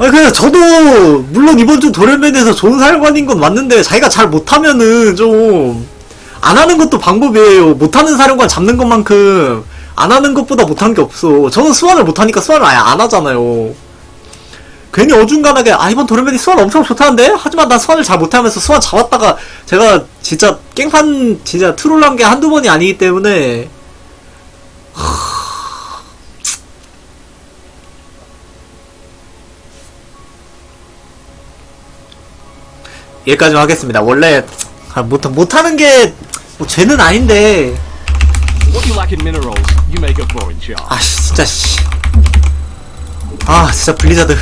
아니 그냥 저도 물론 이번 주 도련변에서 좋은 사령관인 건 맞는데 자기가 잘 못하면은 좀 안 하는 것도 방법이에요. 못하는 사령관 잡는 것만큼 안 하는 것보다 못한 게 없어. 저는 수완을 못하니까 수완을 아예 안 하잖아요. 괜히 어중간하게 아 이번 도련변이 수완 엄청 좋다는데 하지만 난 수완을 잘 못하면서 수완 잡았다가 제가 진짜 깽판 진짜 트롤한 게 한두 번이 아니기 때문에 여기까지만 하겠습니다. 원래 아, 못 못하는 게 뭐 죄는 아닌데. 아씨 진짜 씨. 아 진짜 블리자드.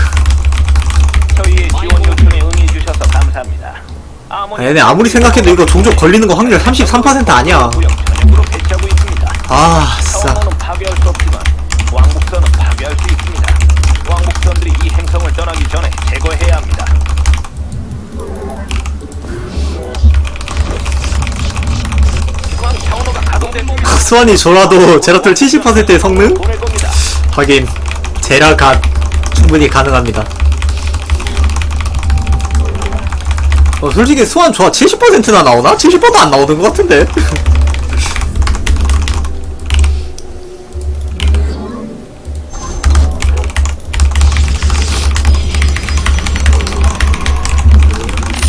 저희의 지원 요청에 응해 주셔서 감사합니다. 아, 얘네 아무리 생각해도 이거 종족 걸리는 거 확률 33% 아니야. 아 진짜. 왕복선은 파괴할 수 있습니다. 왕복선들이 이 행성을 떠나기 전에 제거해야 합니다. 수완이 좋아도 제라톨 70%의 성능? 하긴 제라가 충분히 가능합니다. 어, 솔직히 수완 좋아 70%나 나오나? 70%도 안 나오는 것 같은데.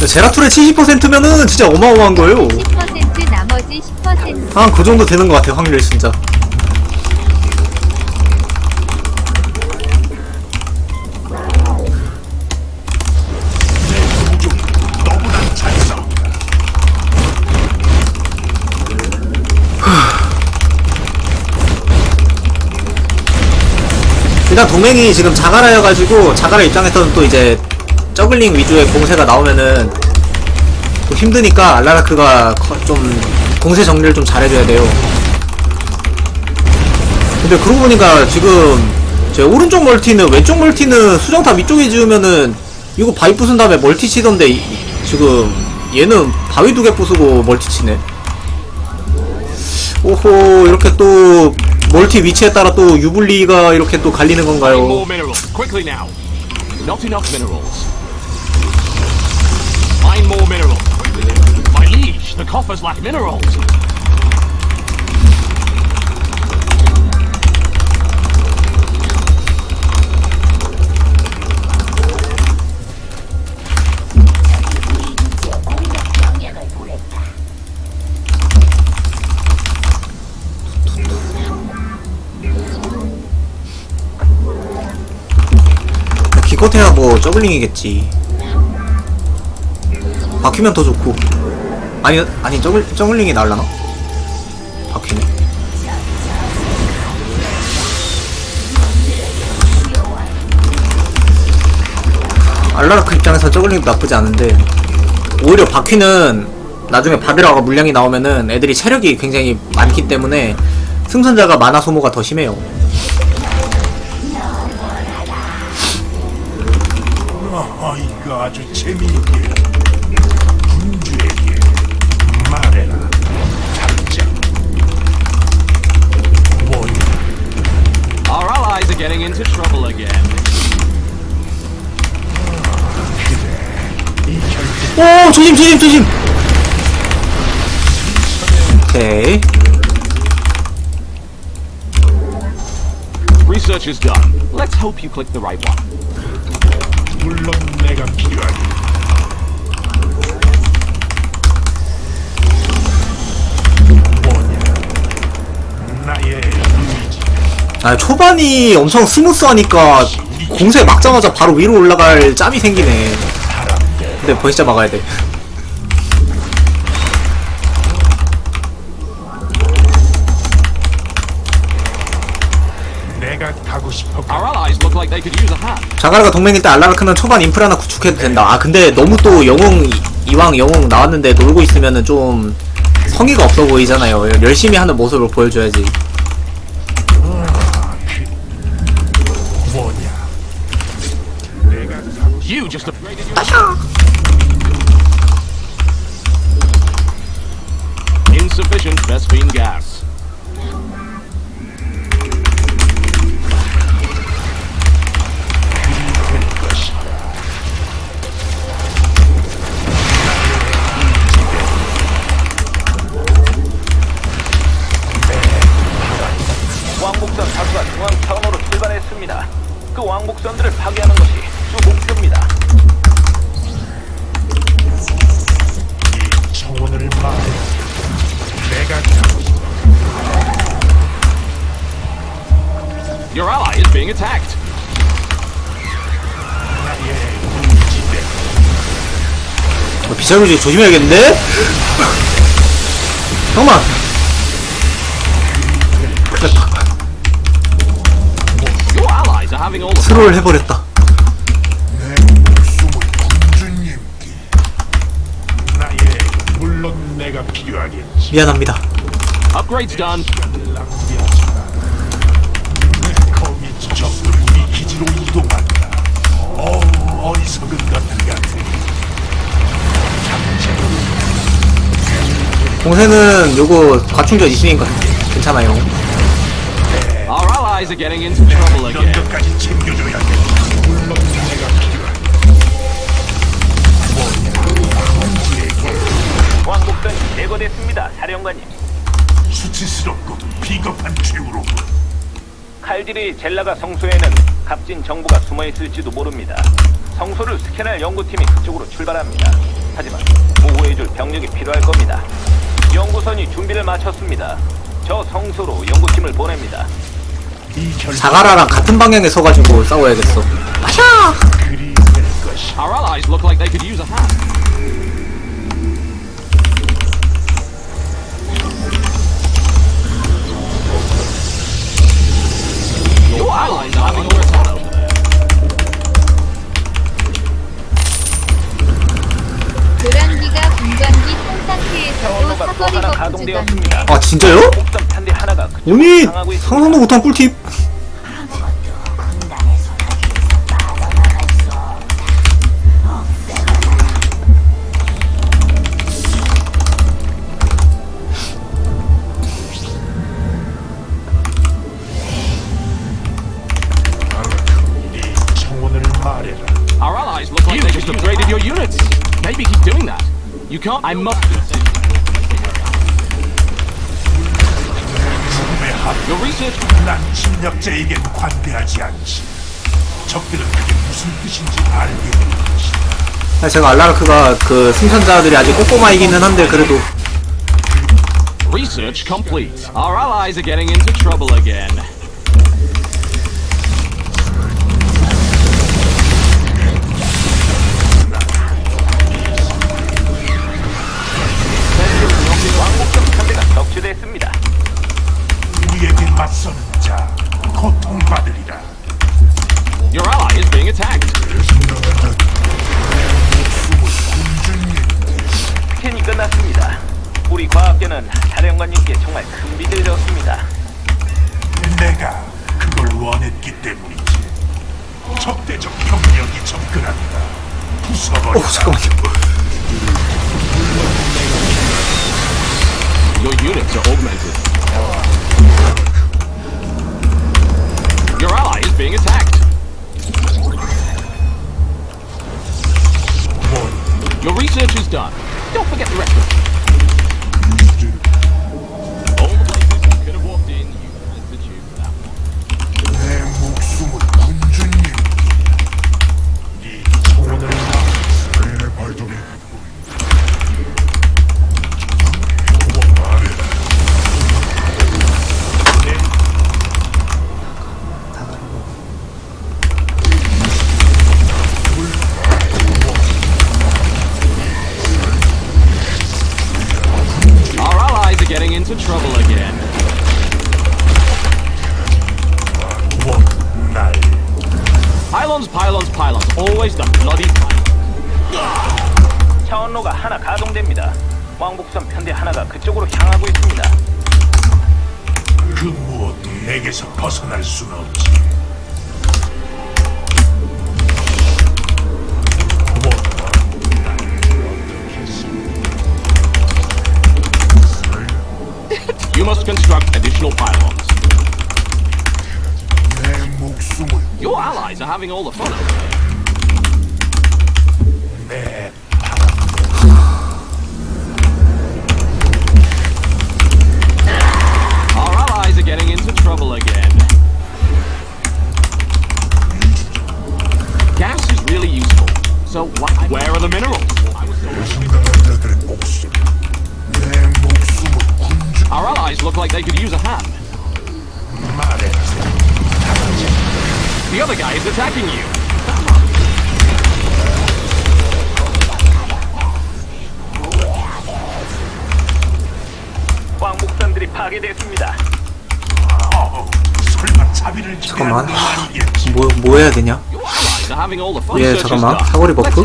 제라툴의 70%면은 진짜 어마어마한 거예요. 10% 나머지 10%한 그 정도 되는 것 같아요, 확률이 진짜. 일단 동맹이 지금 자가라여가지고 자가라 입장에서는 또 이제 저글링 위주의 공세가 나오면은 또 힘드니까 알라라크가 커- 좀 공세 정리를 좀 잘해줘야 돼요. 근데 그러고 보니까 지금 제 오른쪽 멀티는 왼쪽 멀티는 수정탑 위쪽에 지으면은 이거 바위 부순 다음에 멀티 치던데 이- 지금 얘는 바위 두 개 부수고 멀티 치네. 오호 이렇게 또 멀티 위치에 따라 또 유불리가 이렇게 또 갈리는 건가요? The coffers lack minerals. 기껏해야 뭐 저글링이겠지. 바퀴면 더 좋고. 아니 아니 저글 저글링이 날라나? 바퀴네. 알라라크 입장에서 저글링도 나쁘지 않은데 오히려 바퀴는 나중에 바드라가 물량이 나오면은 애들이 체력이 굉장히 많기 때문에 승선자가 만화 소모가 더 심해요. 아, 이거 아주 재미 into trouble again. 이 결투 오 조심 조심 조심 오케이 Research is done. Let's hope you click the right one. 물론 내가 필요하 아 초반이 엄청 스무스하니까 공세 막자마자 바로 위로 올라갈 짬이 생기네. 근데 벌써 막아야 돼. 자가라가 동맹 일 때 알라라크는 초반 인프라 하나 구축해도 된다. 아 근데 너무 또 영웅 이- 이왕 영웅 나왔는데 놀고 있으면은 좀 성의가 없어 보이잖아요. 열심히 하는 모습을 보여줘야지 just your. Insufficient Vespine gas. Your ally is being attacked. 어, 비살구지 조심해야겠는데? 잠깐만. Your allies are having all the 트롤 해버렸다. 내 목숨을 군주님께. 나의 물론 내가 필요하겠지. 미안합니다. upgrades done. 기지로 이동한다. 어우 어리석은 것들 같아. 공세는 요거 과충전 있으니까 괜찮아요. Our allies are getting into trouble 이런 again. 것까지 챙겨줘야겠다. 물론 내가 필요하겠지. 왕복선이 제거됐습니다, 사령관님. 수치스럽고도 비겁한 최후로 칼질이 젤라가 성소에는 값진 정보가 숨어 있을지도 모릅니다. 성소를 스캔할 연구팀이 그쪽으로 출발합니다. 하지만 보호해줄 병력이 필요할 겁니다. 연구선이 준비를 마쳤습니다. 저 성소로 연구팀을 보냅니다. 이결 자가라랑 같은 방향에 서가지고 싸워야겠어. 아샤! 그리 될 것이. Our allies look like they could use a hand. Your allies are over there. 교란기가 상태에서도 사거리. 아, 진짜요? 하나가 그쪽으로 오니 향하고 있습니다. 상상도 못한 꿀팁. You can't. I must. 죽음의 합. Your research. 난 침략자에겐 관대하지 않지. 적들은 그게 무슨 뜻인지 알게 될 것이다. 사실 제가 알라르크가 그 생산자들이 아직 꼬꼬마이기는 한데 그래도 Research complete. Our allies are getting into trouble again. 격추됐습니다. 우리에게 맞서는 자 고통받으리라. Your ally is being attacked. 스캔이 끝났습니다. 우리 과학계는 사령관님께 정말 큰 빚을 졌습니다. 내가 그걸 원했기 때문이지. 적대적 병력이 접근한다. 부숴버려. 어 잠깐만요. Are augmented. Your ally is being attacked. Your research is done. Don't forget the rest 그쪽으로 향하고 있습니다. 그 무엇도 내게서 벗어날 수는 없지. You must construct additional pylons. 내 목숨을 Your allies are having all the fun over there. So wh- where are the minerals? Our allies look like they could use a hand. The other guy is attacking you. 잠깐만. 뭐, 뭐 해야 되냐? 예, 잠깐만. 사거리 버프.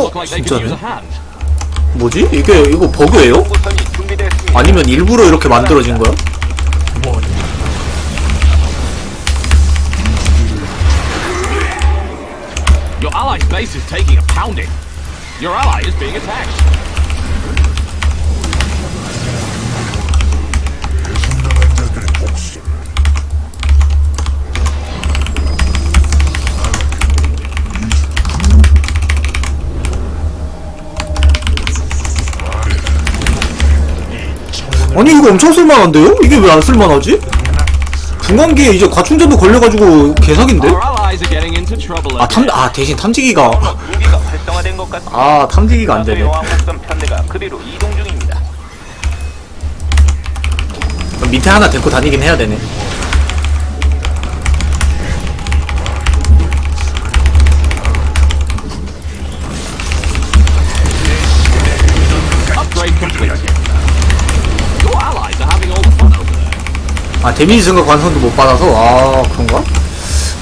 어, 진짜네. 뭐지? 이게, 이거 버그예요? 아니면 일부러 이렇게 만들어진 거야? Your ally's base is taking a pounding. Your ally is being attacked. 아니, 이거 엄청 쓸만한데요? 이게 왜 안 쓸만하지? 중간기에 이제 과충전도 걸려가지고 trouble 아, 탐. 아, 대신 탐지기가. 아, 탐지기가 안 되네. 왕복선 편대가 그리로 이동 중입니다. 그럼 밑에 하나 데리고 다니긴 해야 되네. 아, 데미지 증가 관선도 못 받아서, 아, 그런가?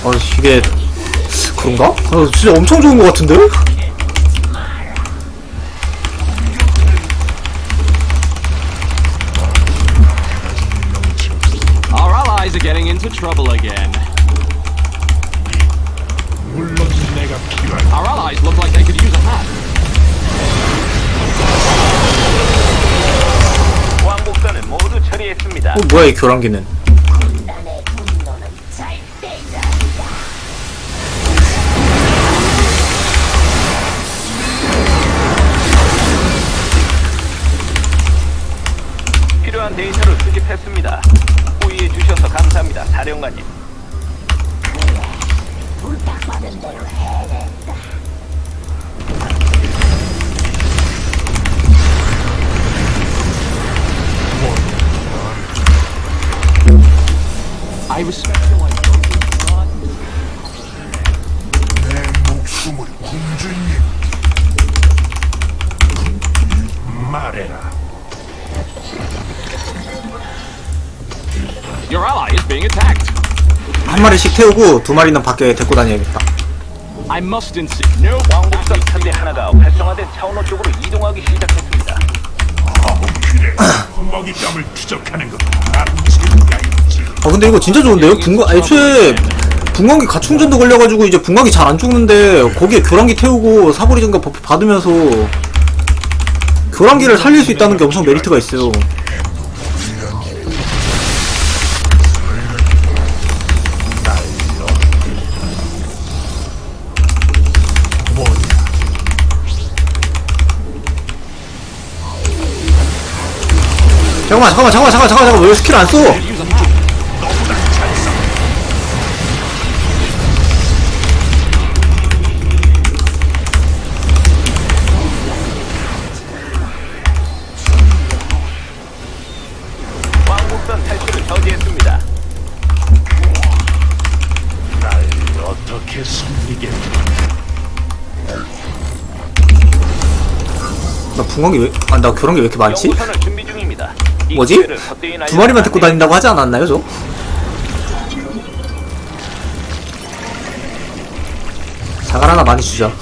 어, 이게, 그런가? 어, 진짜 엄청 좋은 것 같은데? 뭐야, 이 교란기는. Your ally is being attacked. 한 마리씩 태우고 두 마리는 밖에 데리고 다녀야겠다. I must insist. No, 왕복선 편대 하나가 활성화된 차원호 쪽으로 이동하기 시작했습니다. 그래 먹잇감을 추적하는 것 아, 근데 이거 진짜 좋은데요? 분광, 애초에, 분광기 가충전도 걸려가지고 이제 분광기 잘 안 죽는데, 거기에 교란기 태우고 사거리 증가 버프 받으면서, 교란기를 살릴 수 있다는 게 엄청 메리트가 있어요. 잠깐만, 잠깐만, 잠깐만, 잠깐만, 잠깐만, 왜 스킬 안 써? 나 분광기 왜, 아, 나 교란기 왜 이렇게 많지? 연구선을 준비 중입니다. 이 뭐지? 기회를 헛되이 두 마리만 날려서는 데리고 안 다닌다고 하지 않았나요, 저? 자갈 하나 많이 주자.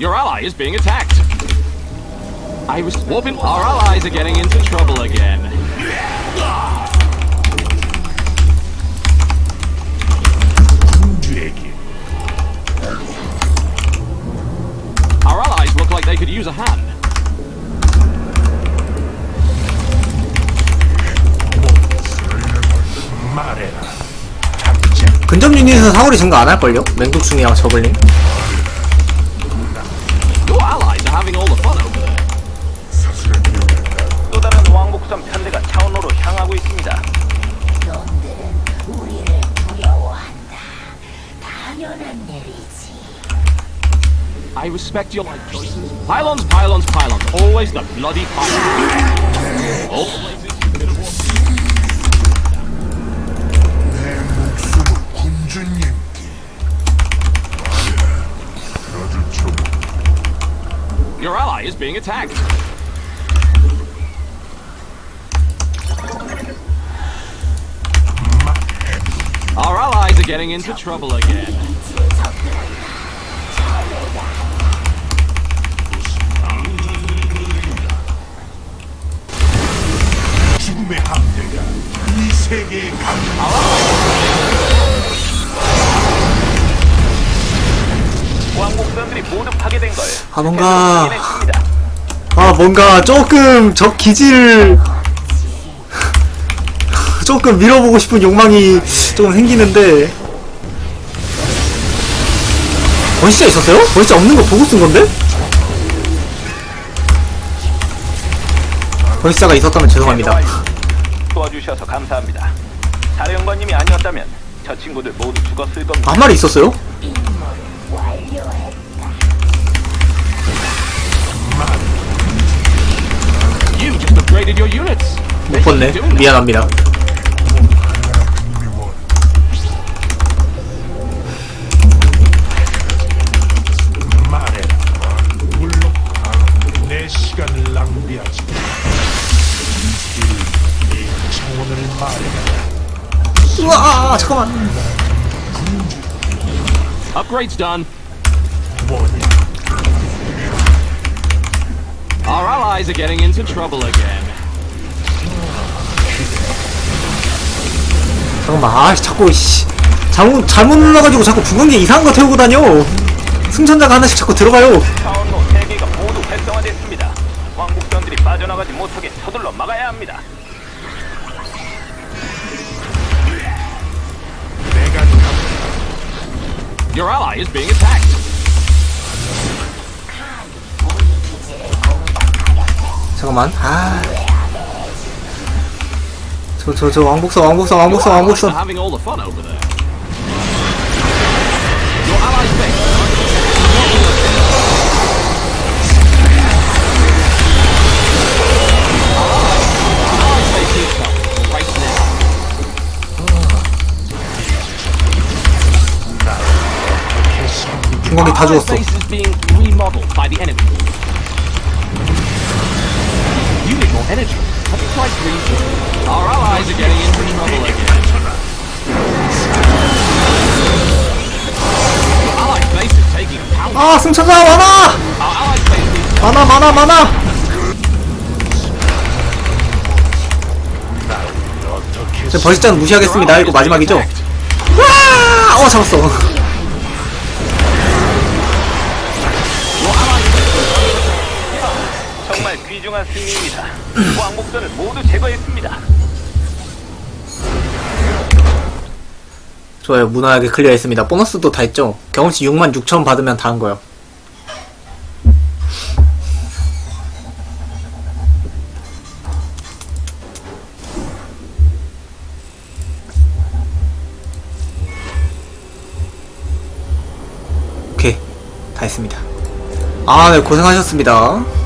Your ally is being attacked. I was whooping. Our allies are getting into trouble again. Look like they could use a hand. 근접 유닛은 사거리 증가 안 할걸요? 맹독충이랑 저글링. Your allies are having all the fun over I respect your life choices. Pylons, pylons, pylons. Always the bloody pylons. All the places you could have walked 내 목숨은 군주님께. 다들 좀 Your ally is being attacked. Our allies are getting into trouble again. 세계에 강. 왕복선들이 모두 파괴된 걸 아, 뭔가- 확인했습니다. 아 뭔가 조금 적 기지를 조금 밀어보고 싶은 욕망이 조금 생기는데 번시자 있었어요? 번시자 없는 거 보고 쓴 건데? 번시자가 있었다면 죄송합니다 도와주셔서 감사합니다. 사령관님이 아니었다면 저 친구들 모두 죽었을 겁니다. 한 마리 있었어요? 못 봤네 미안합니다 우와 잠깐만 Upgrade's done. Our allies are getting into trouble again. 잠깐만 아 자꾸 씨 잘못 잘못 눌러가지고 자꾸 붉은 게 이상한 거 태우고 다녀 승천자가 하나씩 자꾸 들어가요 차원로 3개가 모두 활성화됐습니다. 왕복선들이 빠져나가지 못하게 서둘러 막아야 합니다. Your ally is being attacked. 잠깐만 아 저 저 저 왕복선 왕복선 왕복선 Your allies 왕복선 are having all the fun over there. Your allies base. Taking a pound. 아 승천자 많아 많아 많아 많아 저 벌시자는 무시하겠습니다 이거 마지막이죠 와! 어 잡았어 귀중한 승리입니다. 왕복선을 모두 제거했습니다. 좋아요. 무난하게 클리어했습니다. 보너스도 다 했죠? 경험치 6만 6천 받으면 다 한 거요. 오케이. 다 했습니다. 아 네. 고생하셨습니다